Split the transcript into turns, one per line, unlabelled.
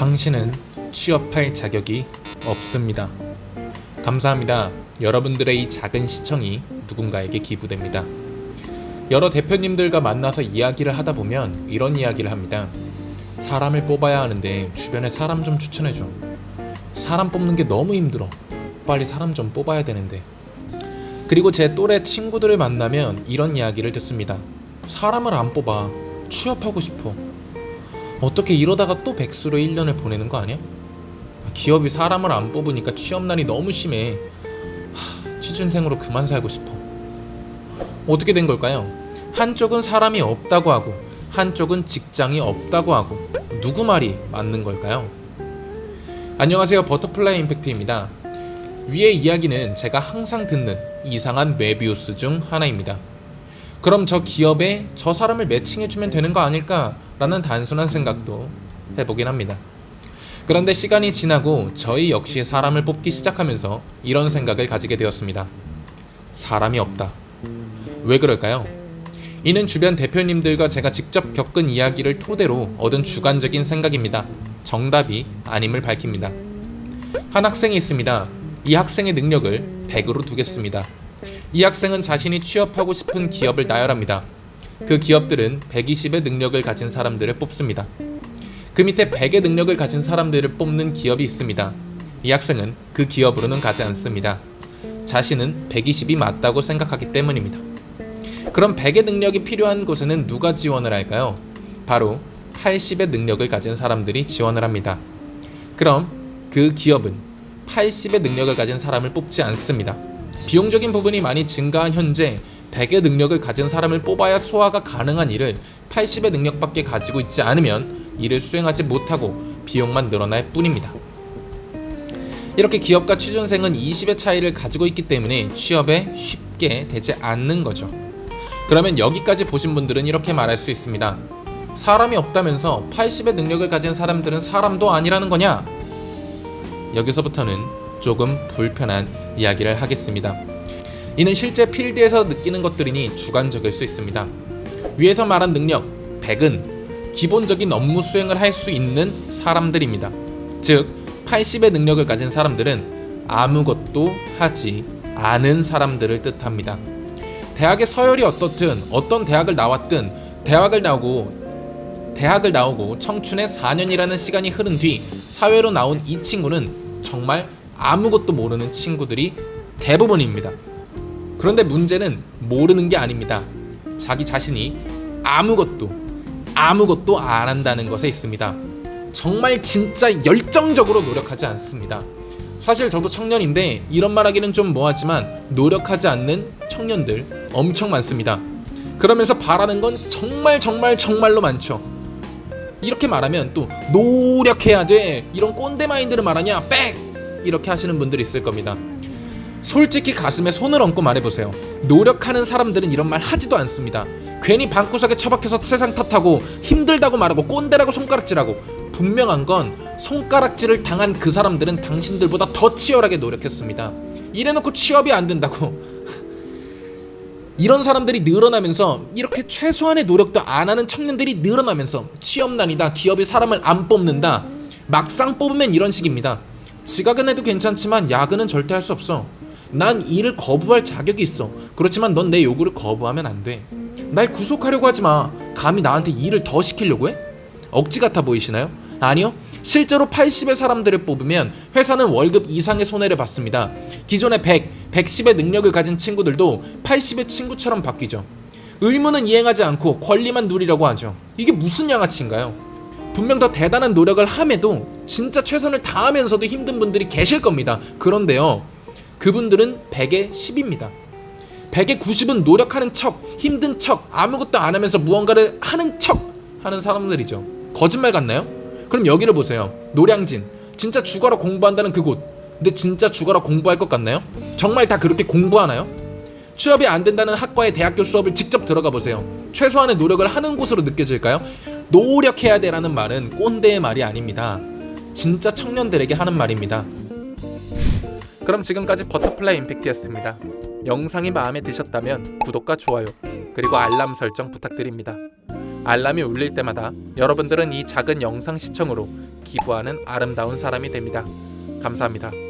당신은 취업할 자격이 없습니다. 감사합니다. 여러분들의 이 작은 시청이 누군가에게 기부됩니다. 여러 대표님들과 만나서 이야기를 하다 보면 이런 이야기를 합니다. 사람을 뽑아야 하는데 주변에 사람 좀 추천해줘. 사람 뽑는 게 너무 힘들어. 빨리 사람 좀 뽑아야 되는데. 그리고 제 또래 친구들을 만나면 이런 이야기를 듣습니다. 사람을 안 뽑아. 취업하고 싶어. 어떻게 이러다가 또 백수로 1년을 보내는 거 아니야? 기업이 사람을 안 뽑으니까 취업난이 너무 심해. 하, 취준생으로 그만 살고 싶어. 어떻게 된 걸까요? 한쪽은 사람이 없다고 하고 한쪽은 직장이 없다고 하고 누구 말이 맞는 걸까요? 안녕하세요 버터플라이 임팩트입니다. 위의 이야기는 제가 항상 듣는 이상한 메비우스 중 하나입니다. 그럼 저 기업에 저 사람을 매칭해주면 되는 거 아닐까 라는 단순한 생각도 해보긴 합니다. 그런데 시간이 지나고 저희 역시 사람을 뽑기 시작하면서 이런 생각을 가지게 되었습니다. 사람이 없다. 왜 그럴까요? 이는 주변 대표님들과 제가 직접 겪은 이야기를 토대로 얻은 주관적인 생각입니다. 정답이 아님을 밝힙니다. 한 학생이 있습니다. 이 학생의 능력을 100으로 두겠습니다. 이 학생은 자신이 취업하고 싶은 기업을 나열합니다. 그 기업들은 120의 능력을 가진 사람들을 뽑습니다. 그 밑에 100의 능력을 가진 사람들을 뽑는 기업이 있습니다. 이 학생은 그 기업으로는 가지 않습니다. 자신은 120이 맞다고 생각하기 때문입니다. 그럼 100의 능력이 필요한 곳에는 누가 지원을 할까요? 바로 80의 능력을 가진 사람들이 지원을 합니다. 그럼 그 기업은 80의 능력을 가진 사람을 뽑지 않습니다. 비용적인 부분이 많이 증가한 현재 100의 능력을 가진 사람을 뽑아야 소화가 가능한 일을 80의 능력밖에 가지고 있지 않으면 이를 수행하지 못하고 비용만 늘어날 뿐입니다. 이렇게 기업과 취준생은 20의 차이를 가지고 있기 때문에 취업에 쉽게 되지 않는 거죠. 그러면 여기까지 보신 분들은 이렇게 말할 수 있습니다. 사람이 없다면서 80의 능력을 가진 사람들은 사람도 아니라는 거냐? 여기서부터는 조금 불편한 이야기를 하겠습니다. 이는 실제 필드에서 느끼는 것들이니 주관적일 수 있습니다. 위에서 말한 능력 100은 기본적인 업무 수행을 할 수 있는 사람들입니다. 즉 80의 능력을 가진 사람들은 아무것도 하지 않은 사람들을 뜻합니다. 대학의 서열이 어떻든 어떤 대학을 나왔든 대학을 나오고 대학을 나오고 청춘의 4년이라는 시간이 흐른 뒤 사회로 나온 이 친구는 정말 아무것도 모르는 친구들이 대부분입니다. 그런데 문제는 모르는 게 아닙니다. 자기 자신이 아무것도 아무것도 안 한다는 것에 있습니다. 정말 진짜 열정적으로 노력하지 않습니다. 사실 저도 청년인데 이런 말 하기는 좀 뭐하지만 노력하지 않는 청년들 엄청 많습니다. 그러면서 바라는 건 정말 정말 정말로 많죠. 이렇게 말하면 또 노력해야 돼 이런 꼰대 마인드를 말하냐 빽 이렇게 하시는 분들이 있을 겁니다. 솔직히 가슴에 손을 얹고 말해보세요. 노력하는 사람들은 이런 말 하지도 않습니다. 괜히 방구석에 처박혀서 세상 탓하고 힘들다고 말하고 꼰대라고 손가락질하고 분명한 건 손가락질을 당한 그 사람들은 당신들보다 더 치열하게 노력했습니다. 이래놓고 취업이 안 된다고 이런 사람들이 늘어나면서 이렇게 최소한의 노력도 안 하는 청년들이 늘어나면서 취업난이다 기업이 사람을 안 뽑는다 막상 뽑으면 이런 식입니다 지각은 해도 괜찮지만 야근은 절대 할 수 없어 난 일을 거부할 자격이 있어 그렇지만 넌 내 요구를 거부하면 안 돼 날 구속하려고 하지 마 감히 나한테 일을 더 시키려고 해? 억지 같아 보이시나요? 아니요 실제로 80의 사람들을 뽑으면 회사는 월급 이상의 손해를 받습니다. 기존의 100, 110의 능력을 가진 친구들도 80의 친구처럼 바뀌죠. 의무는 이행하지 않고 권리만 누리려고 하죠. 이게 무슨 양아치인가요? 분명 더 대단한 노력을 함에도 진짜 최선을 다하면서도 힘든 분들이 계실 겁니다. 그런데요. 그분들은 100의 10입니다. 100의 90은 노력하는 척, 힘든 척, 아무것도 안 하면서 무언가를 하는 척 하는 사람들이죠. 거짓말 같나요? 그럼 여기를 보세요. 노량진. 진짜 죽어라 공부한다는 그곳. 근데 진짜 죽어라 공부할 것 같나요? 정말 다 그렇게 공부하나요? 취업이 안 된다는 학과의 대학교 수업을 직접 들어가 보세요. 최소한의 노력을 하는 곳으로 느껴질까요? 노력해야 돼라는 말은 꼰대의 말이 아닙니다. 진짜 청년들에게 하는 말입니다. 그럼 지금까지 버터플라이 임팩트였습니다. 영상이 마음에 드셨다면 구독과 좋아요 그리고 알람 설정 부탁드립니다. 알람이 울릴 때마다 여러분들은 이 작은 영상 시청으로 기부하는 아름다운 사람이 됩니다. 감사합니다.